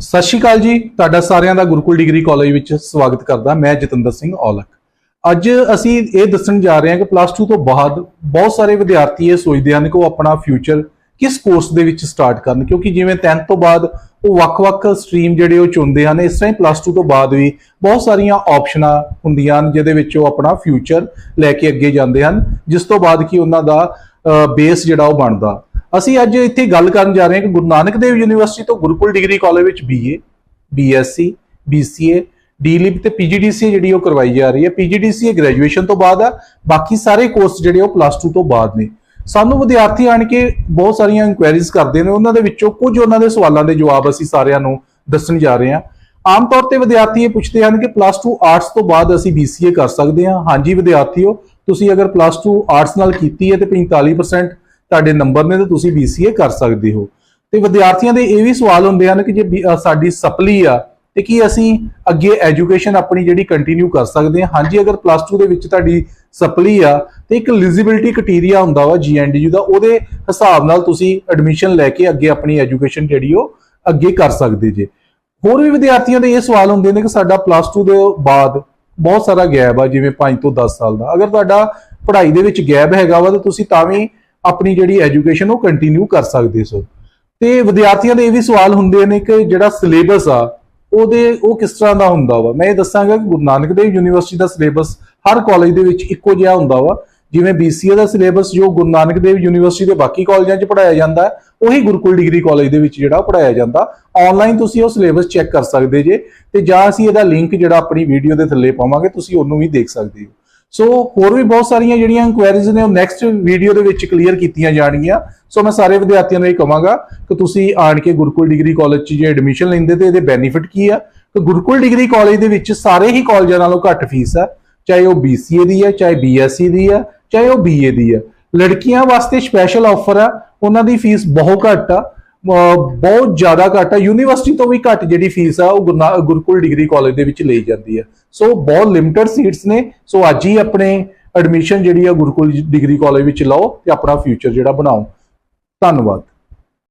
ਸਤਿ ਸ਼੍ਰੀ ਅਕਾਲ ਜੀ, ਤੁਹਾਡਾ ਸਾਰਿਆਂ ਦਾ ਗੁਰਕੁਲ ਡਿਗਰੀ ਕਾਲਜ ਵਿੱਚ ਸਵਾਗਤ ਕਰਦਾ ਮੈਂ ਜਤਿੰਦਰ ਸਿੰਘ ਔਲਖ। ਅੱਜ ਅਸੀਂ ਇਹ ਦੱਸਣ ਜਾ ਰਹੇ ਹਾਂ ਕਿ ਪਲੱਸ 2 ਤੋਂ ਬਾਅਦ ਬਹੁਤ ਸਾਰੇ ਵਿਦਿਆਰਥੀ ਇਹ ਸੋਚਦੇ ਹਨ ਕਿ ਉਹ ਆਪਣਾ ਫਿਊਚਰ ਕਿਸ ਕੋਰਸ ਦੇ ਵਿੱਚ ਸਟਾਰਟ ਕਰਨ, ਕਿਉਂਕਿ ਜਿਵੇਂ 10th ਤੋਂ ਬਾਅਦ ਉਹ ਵੱਖ-ਵੱਖ ਸਟਰੀਮ ਜਿਹੜੇ ਉਹ ਚੁਣਦੇ ਹਨ, ਇਸ ਤਰ੍ਹਾਂ ਹੀ ਪਲੱਸ 2 ਤੋਂ ਬਾਅਦ ਵੀ ਬਹੁਤ ਸਾਰੀਆਂ ਆਪਸ਼ਨਾਂ ਹੁੰਦੀਆਂ ਹਨ ਜਿਹਦੇ ਵਿੱਚ ਉਹ ਆਪਣਾ ਫਿਊਚਰ ਲੈ ਕੇ ਅੱਗੇ ਜਾਂਦੇ ਹਨ, ਜਿਸ ਤੋਂ ਬਾਅਦ ਕੀ ਉਹਨਾਂ ਦਾ ਬੇਸ ਜਿਹੜਾ ਉਹ ਬਣਦਾ। ਅਸੀਂ ਅੱਜ ਇੱਥੇ ਗੱਲ ਕਰਨ ਜਾ ਰਹੇ ਹਾਂ ਕਿ ਗੁਰੂ ਨਾਨਕ ਦੇਵ ਯੂਨੀਵਰਸਿਟੀ ਤੋਂ ਗੁਰੂਕੁਲ ਡਿਗਰੀ ਕਾਲਜ ਵਿੱਚ ਬੀਏ ਬੀਐਸਸੀ ਬੀਸੀਏ ਡੀਲਿਪ ਤੇ ਪੀਜੀਡੀਸੀਏ ਜਿਹੜੀ ਉਹ ਕਰਵਾਈ ਜਾ ਰਹੀ ਹੈ। ਪੀਜੀਡੀਸੀਏ ਗ੍ਰੈਜੂਏਸ਼ਨ ਤੋਂ ਬਾਅਦ ਆ, ਬਾਕੀ ਸਾਰੇ ਕੋਰਸ ਜਿਹੜੇ ਉਹ ਪਲੱਸ 2 ਤੋਂ ਬਾਅਦ ਨੇ। ਸਾਨੂੰ ਵਿਦਿਆਰਥੀ ਆਣ ਕੇ ਬਹੁਤ ਸਾਰੀਆਂ ਇਨਕੁਆਇਰੀਜ਼ ਕਰਦੇ ਨੇ, ਉਹਨਾਂ ਦੇ ਵਿੱਚੋਂ ਕੁਝ ਉਹਨਾਂ ਦੇ ਸਵਾਲਾਂ ਦੇ ਜਵਾਬ ਅਸੀਂ ਸਾਰਿਆਂ ਨੂੰ ਦੱਸਣ ਜਾ ਰਹੇ ਹਾਂ। ਆਮ ਤੌਰ ਤੇ ਵਿਦਿਆਰਥੀ ਇਹ ਪੁੱਛਦੇ ਹਨ ਕਿ ਪਲੱਸ 2 ਆਰਟਸ ਤੋਂ ਬਾਅਦ ਅਸੀਂ BCA ਕਰ ਸਕਦੇ ਹਾਂ। ਹਾਂਜੀ ਵਿਦਿਆਰਥੀਓ, ਤੁਸੀਂ ਅਗਰ ਪਲੱਸ 2 ਆਰਟਸ ਨਾਲ ਕੀਤੀ ਹੈ ਤੇ 45% ਤੁਹਾਡੇ ਨੰਬਰ ਨੇ ਤਾਂ ਤੁਸੀਂ BCA ਕਰ ਸਕਦੇ ਹੋ। ਤੇ ਵਿਦਿਆਰਥੀਆਂ ਦੇ ਇਹ ਵੀ ਸਵਾਲ ਹੁੰਦੇ ਹਨ ਕਿ ਜੇ ਬੀ- ਸਾਡੀ ਸਪਲੀ ਆ, ਤੇ ਕੀ ਅਸੀਂ ਅੱਗੇ ਐਜੂਕੇਸ਼ਨ ਆਪਣੀ ਜਿਹੜੀ ਕੰਟੀਨਿਊ ਕਰ ਸਕਦੇ ਹਾਂ? ਹਾਂਜੀ, ਅਗਰ ਪਲੱਸ 2 ਦੇ ਵਿੱਚ ਤੁਹਾਡੀ ਸਪਲੀ ਆ, ਤੇ ਇੱਕ ਐਲੀਜੀਬਿਲਟੀ ਕ੍ਰਾਈਟੇਰੀਆ ਹੁੰਦਾ ਵਾ ਜੀਐਨਡੀਯੂ ਦਾ, ਉਹਦੇ ਹਿਸਾਬ ਨਾਲ ਤੁਸੀਂ ਐਡਮਿਸ਼ਨ ਲੈ ਕੇ ਅੱਗੇ ਆਪਣੀ ਐਜੂਕੇਸ਼ਨ ਜਿਹੜੀ ਉਹ ਅੱਗੇ ਕਰ ਸਕਦੇ ਜੇ। ਹੋਰ ਵੀ ਵਿਦਿਆਰਥੀਆਂ ਦੇ ਇਹ ਸਵਾਲ ਹੁੰਦੇ ਨੇ ਕਿ ਸਾਡਾ ਪਲੱਸ 2 ਦੇ ਬਾਅਦ ਬਹੁਤ ਸਾਰਾ ਗੈਪ ਆ, ਜਿਵੇਂ 5 ਤੋਂ 10 ਸਾਲ ਦਾ। ਅਗਰ ਤੁਹਾਡਾ ਪੜ੍ਹਾਈ ਦੇ ਵਿੱਚ ਗੈਪ ਹੈਗਾ ਵਾ, ਤਾਂ ਤੁਸੀਂ ਤਾਂ ਵੀ ਆਪਣੀ ਜਿਹੜੀ ਐਜੂਕੇਸ਼ਨ ਉਹ ਕੰਟੀਨਿਊ ਕਰ ਸਕਦੇ ਸੋ ਤੇ ਵਿਦਿਆਰਥੀਆਂ ਦੇ ਇਹ ਵੀ ਸਵਾਲ ਹੁੰਦੇ ਨੇ ਕਿ ਜਿਹੜਾ ਸਿਲੇਬਸ ਆ, ਉਹਦੇ ਉਹ ਕਿਸ ਤਰ੍ਹਾਂ ਦਾ ਹੁੰਦਾ ਵਾ? ਮੈਂ ਇਹ ਦੱਸਾਂਗਾ ਕਿ ਗੁਰੂ ਨਾਨਕ ਦੇਵ ਯੂਨੀਵਰਸਿਟੀ ਦਾ ਸਿਲੇਬਸ ਹਰ ਕਾਲਜ ਦੇ ਵਿੱਚ ਇੱਕੋ ਜਿਹਾ ਹੁੰਦਾ ਵਾ। ਜਿਵੇਂ BCA ਦਾ ਸਿਲੇਬਸ ਜੋ ਗੁਰੂ ਨਾਨਕ ਦੇਵ ਯੂਨੀਵਰਸਿਟੀ ਦੇ ਬਾਕੀ ਕਾਲਜਾਂ 'ਚ ਪੜਾਇਆ ਜਾਂਦਾ ਹੈ ਉਹੀ ਗੁਰੂਕੁਲ ਡਿਗਰੀ ਕਾਲਜ ਦੇ ਵਿੱਚ ਜਿਹੜਾ ਪੜਾਇਆ ਜਾਂਦਾ। ਆਨਲਾਈਨ ਤੁਸੀਂ ਉਹ ਸਿਲੇਬਸ ਚੈੱਕ ਕਰ ਸਕਦੇ ਜੇ ਤੇ ਜਾਂ ਅਸੀਂ ਇਹਦਾ ਲਿੰਕ ਜਿਹੜਾ ਆਪਣੀ ਵੀਡੀਓ ਦੇ ਥੱਲੇ ਪਾਵਾਂਗੇ, ਤੁਸੀਂ ਉਹਨੂੰ ਵੀ ਦੇਖ ਸਕਦੇ ਹੋ। ਸੋ ਹੋਰ ਵੀ ਬਹੁਤ ਸਾਰੀਆਂ ਜਿਹੜੀਆਂ ਇਨਕੁਆਇਰੀਜ਼ ਨੇ, ਉਹ ਨੈਕਸਟ ਵੀਡੀਓ ਦੇ ਵਿੱਚ ਕਲੀਅਰ ਕੀਤੀਆਂ ਜਾਣਗੀਆਂ। ਸੋ ਮੈਂ ਸਾਰੇ ਵਿਦਿਆਰਥੀਆਂ ਨੂੰ ਇਹ ਕਹਾਂਗਾ ਕਿ ਤੁਸੀਂ ਆਣ ਕੇ ਗੁਰੂਕੁਲ ਡਿਗਰੀ ਕਾਲਜ 'ਚ ਜੇ ਐਡਮਿਸ਼ਨ ਲੈਂਦੇ ਤੇ ਇਹਦੇ ਬੈਨੀਫਿਟ ਕੀ ਆ? ਕਿ ਗੁਰੂਕੁਲ ਡਿਗਰੀ ਕਾਲਜ ਦੇ ਵਿੱਚ ਸਾਰੇ ਹੀ ਕਾਲਜਾਂ ਨਾਲੋਂ ਘੱਟ ਫੀਸ ਆ, ਚਾਹੇ ਉਹ BCA ਦੀ ਹੈ ਚਾਹੇ BSc ਦੀ ਹੈ ਚਾਹੇ ਉਹ BA ਦੀ ਹੈ ਲੜਕੀਆਂ ਵਾਸਤੇ ਸਪੈਸ਼ਲ ਆਫਰ ਆ, ਉਹਨਾਂ ਦੀ ਫੀਸ ਬਹੁਤ ਘੱਟ ਆ। ਬਹੁਤ ਜ਼ਿਆਦਾ ਘੱਟ ਆ। ਯੂਨੀਵਰਸਿਟੀ ਤੋਂ ਵੀ ਘੱਟ ਜਿਹੜੀ ਫੀਸ ਆ, ਉਹ ਗੁਰਨਾ- ਗੁਰੂਕੁਲ ਡਿਗਰੀ ਕਾਲਜ ਦੇ ਵਿੱਚ ਲਈ ਜਾਂਦੀ ਹੈ ਸੋ ਬਹੁਤ ਲਿਮਟਿਡ ਸੀਟਸ ਨੇ। ਸੋ ਅੱਜ ਹੀ ਆਪਣੇ ਐਡਮਿਸ਼ਨ ਜਿਹੜੀ ਆ ਗੁਰਕੁਲ ਡਿਗਰੀ ਕਾਲਜ ਵਿੱਚ ਲਓ ਤੇ ਆਪਣਾ ਫਿਊਚਰ ਜਿਹੜਾ ਬਣਾਓ। ਧੰਨਵਾਦ।